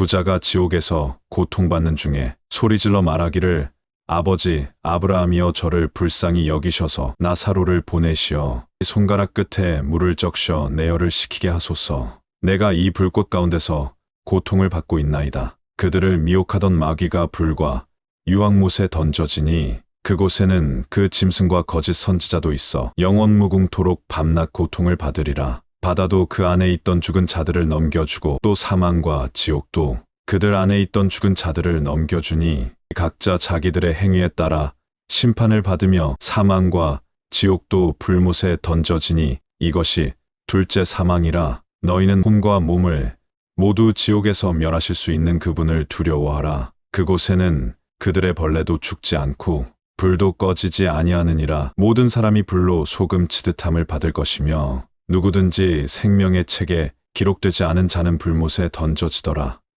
부자가 지옥에서 고통받는 중에 소리질러 말하기를 아버지 아브라함이여 저를 불쌍히 여기셔서 나사로를 보내시어 손가락 끝에 물을 적셔 내열을 식히게 하소서. 내가 이 불꽃 가운데서 고통을 받고 있나이다. 그들을 미혹하던 마귀가 불과 유황못에 던져지니 그곳에는 그 짐승과 거짓 선지자도 있어 영원 무궁토록 밤낮 고통을 받으리라. 바다도 그 안에 있던 죽은 자들을 넘겨주고 또 사망과 지옥도 그들 안에 있던 죽은 자들을 넘겨주니 각자 자기들의 행위에 따라 심판을 받으며 사망과 지옥도 불못에 던져지니 이것이 둘째 사망이라 너희는 혼과 몸을 모두 지옥에서 멸하실 수 있는 그분을 두려워하라. 그곳에는 그들의 벌레도 죽지 않고 불도 꺼지지 아니하느니라 모든 사람이 불로 소금 치듯함을 받을 것이며 누구든지 생명의 책에 기록되지 않은 자는 불못에 던져지더라.